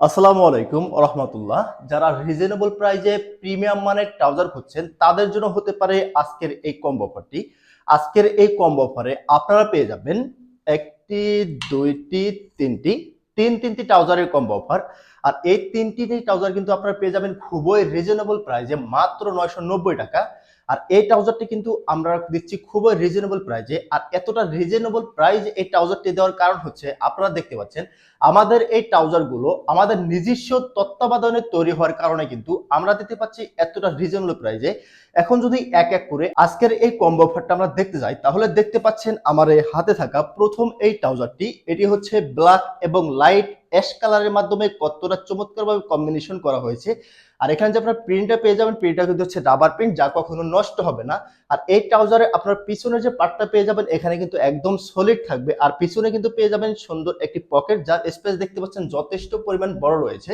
আসসালামু আলাইকুম রহমতুল্লাহ। যারা রিজনেবল প্রাইজে প্রিমিয়াম মানের ট্রাউজার খুঁজছেন, তাদের জন্য হতে পারে আজকের এই কম্বো অফারটি আজকের এই কম্বো অফারে আপনারা পেয়ে যাবেন একটি, দুইটি, তিনটি, তিন তিনটি ট্রাউজারের কম্বো অফার আর এই তিনটি ট্রাউজার কিন্তু আপনারা পেয়ে যাবেন খুবই রিজনেবল প্রাইজে মাত্র নয়শো নব্বই টাকা। আর এই ট্রাউজারটি কিন্তু আমরা দিচ্ছি খুবই রিজনেবল প্রাইজে আর এতটা রিজনেবল প্রাইজ এই ট্রাউজারটি দেওয়ার কারণ হচ্ছে, আপনারা দেখতে পাচ্ছেন, আমাদের এই ট্রাউজারগুলো আমাদের নিজস্ব তত্ত্বাবধানে তৈরি হওয়ার কারণে কিন্তু আমরা দিতে পাচ্ছি এতটা রিজনেবল প্রাইজে এখন যদি এক এক করে আজকের এই কম্বো অফারটা আমরা দেখতে যাই, তাহলে দেখতে পাচ্ছেন আমার এই হাতে থাকা প্রথম এই ট্রাউজারটি, এটি হচ্ছে ব্ল্যাক এবং লাইট অ্যাশ কালারের মাধ্যমে কতটা চমৎকারভাবে কম্বিনেশন করা হয়েছে। আর এখানে যে আপনার প্রিন্টটা পেয়ে যাবেন প্রিন্টটা কিন্তু হচ্ছে রাবার প্রিন্ট যা কখনো নষ্ট হবে না। আর এই ট্রাউজারে আপনার পিছনে যে পার্টটা পেয়ে যাবেন, এখানে কিন্তু একদম সলিড থাকবে। আর পিছনে কিন্তু পেয়ে যাবেন সুন্দর একটি পকেট যার স্পেস দেখতে পাচ্ছেন যথেষ্ট পরিমাণ বড় রয়েছে।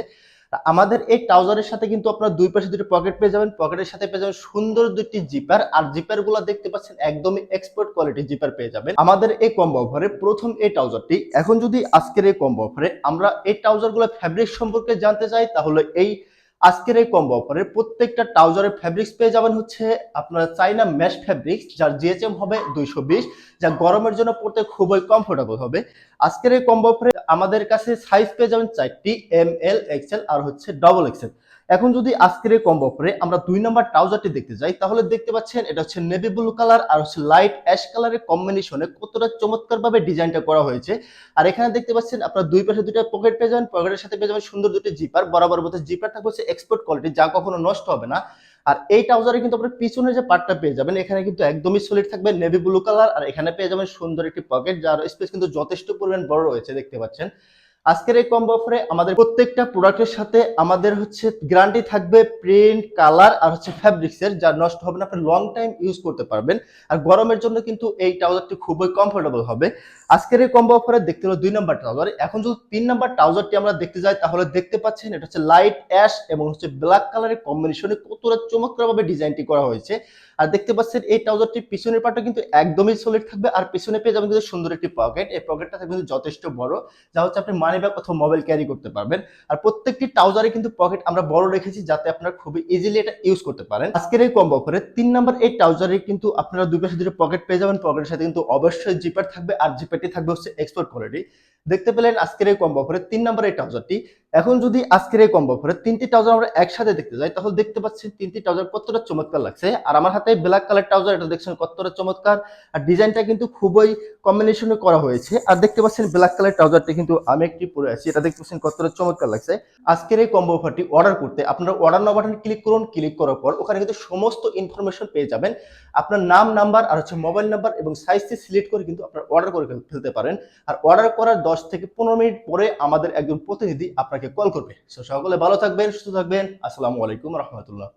আমাদের এই ট্রাউজারের সাথে কিন্তু আপনারা দুই পাশে দুটি পকেট পেয়ে যাবেন। পকেটের সাথে পেয়ে যাবেন সুন্দর দুটি জিপার আর জিপারগুলো দেখতে পাচ্ছেন একদমই এক্সপোর্ট কোয়ালিটি জিপার পেয়ে যাবেন। আমাদের এই কম্বো অফারে প্রথম এই ট্রাউজারটি। এখন যদি আজকের এই কম্বো অফারে আমরা এই ট্রাউজারগুলো ফ্যাব্রিক সম্পর্কে জানতে চাই, তাহলে এই আজকের এই কম্বো অফারে প্রত্যেকটা ট্রাউজারের ফ্যাব্রিক্স পেয়ে যাবেন হচ্ছে আপনার চাইনা ম্যাশ ফ্যাব্রিক্স যার জিএচএম হবে দুইশো বিশ, যা গরমের জন্য পড়তে খুবই কমফোর্টেবল হবে। আজকের এই কম্বো অফারে আমাদের কাছে সাইজ পেয়ে যাবেন চারটি এম এল এক্সেল আর হচ্ছে ডবল এক্সেল এখন যদি আজকের এই কম্বো আমরা দুই নম্বর ট্রাউজারটি দেখতে যাই, তাহলে দেখতে পাচ্ছেন এটা হচ্ছে নেভি ব্লু কালার আর হচ্ছে লাইট অ্যাশ কালারের কম্বিনেশনে কতটা চমৎকার ভাবে ডিজাইনটা করা হয়েছে। আর এখানে দেখতে পাচ্ছেন আপনার দুই পাশে দুটো পকেট পেয়ে যাবেন পকেটের সাথে পেয়ে যাবেন সুন্দর দুটি জিপার বরাবর মতো জিপার থাকবে হচ্ছে এক্সপোর্ট কোয়ালিটি যা কখনো নষ্ট হবে না। আর এই ট্রাউজারে কিন্তু আপনার পিছনে যে পার্টটা পেয়ে যাবেন, এখানে কিন্তু একদমই সলিড থাকবে নেভি ব্লু কালার আর এখানে পেয়ে যাবেন সুন্দর একটি পকেট যার স্পেস কিন্তু যথেষ্ট পরিমাণ বড় রয়েছে, দেখতে পাচ্ছেন। আজকের এই কম্বো অফারে আমাদের প্রত্যেকটা প্রোডাক্টের সাথে আমাদের হচ্ছে গ্যারান্টি থাকবে প্রিন্ট কালার আর হচ্ছে ফ্যাব্রিক্সের যা নষ্ট হবে না। আপনি লং টাইম ইউজ করতে পারবেন। আর গরমের জন্য কিন্তু এই ট্রাউজারটি খুবই কমফোর্টেবল হবে। আজকের এই কম্বো অফারে দেখতে হলো দুই নম্বর ট্রাউজার এখন যদি তিন নম্বর ট্রাউজারটি আমরা দেখতে যাই, তাহলে দেখতে পাচ্ছেন এটা হচ্ছে লাইট অ্যাশ এবং হচ্ছে ব্ল্যাক কালারের কম্বিনেশনে কতটা চমৎকারভাবে ডিজাইনটি করা হয়েছে। আর দেখতে পাচ্ছেন এই ট্রাউজারটি পিছনের পার্টটা কিন্তু একদমই সলিড থাকবে আর পিছনে পেয়ে যাবেন কিন্তু সুন্দর একটি পকেট এই পকেটটা থাকবে কিন্তু যথেষ্ট বড়, যা হচ্ছে আপনি মানি ব্যাগ অথবা মোবাইল ক্যারি করতে পারবেন। আর প্রত্যেকটি ট্রাউজারে কিন্তু পকেট আমরা বড় রেখেছি, যাতে আপনারা খুবই ইজিলি এটা ইউজ করতে পারেন। আজকের এই কম্বো অফারে তিন নম্বর এই ট্রাউজারে কিন্তু আপনারা দুই পাশে দুটো পকেট পেয়ে যাবেন। পকেটের সাথে কিন্তু অবশ্যই জিপার থাকবে আর জিপারটি থাকবে হচ্ছে এক্সপোর্ট কোয়ালিটি দেখতে পেলেন আজকের এই কম্বো অফারে তিন নম্বর এই ট্রাউজারটি এখন যদি আজকের এই কম্বো অফারে তিনটি ট্রাউজার আমরা একসাথে দেখতে যাই, তাহলে দেখতে পাচ্ছেন তিনটি ট্রাউজার কতটা চমৎকার লাগছে। আর আমার হাতে ব্ল্যাক কালার ট্রাউজার এটা দেখছেন কতটা চমৎকার। আর ডিজাইনটা কিন্তু খুবই কম্বিনেশনে করা হয়েছে। আর দেখতে পাচ্ছেন ব্ল্যাক কালার ট্রাউজারটি কিন্তু আমি একটি পরে আছি, এটা দেখতে পাচ্ছেন কতটা চমৎকার লাগছে। আজকের এই কম্বো অফারটি অর্ডার করতে আপনারা অর্ডার নাও ক্লিক করুন ক্লিক করার পর ওখানে কিন্তু সমস্ত ইনফরমেশন পেয়ে যাবেন। আপনার নাম নাম্বার আর হচ্ছে মোবাইল নাম্বার এবং সাইজটি সিলেক্ট করে কিন্তু আপনারা অর্ডার করে ফেলতে পারেন। আর অর্ডার করার দশ থেকে পনেরো মিনিট পরে আমাদের একজন প্রতিনিধি আপনাকে কল করবে। সো সকলে ভালো থাকবেন সুস্থ থাকবেন। আসসালামু আলাইকুম রহমতুল্লাহ।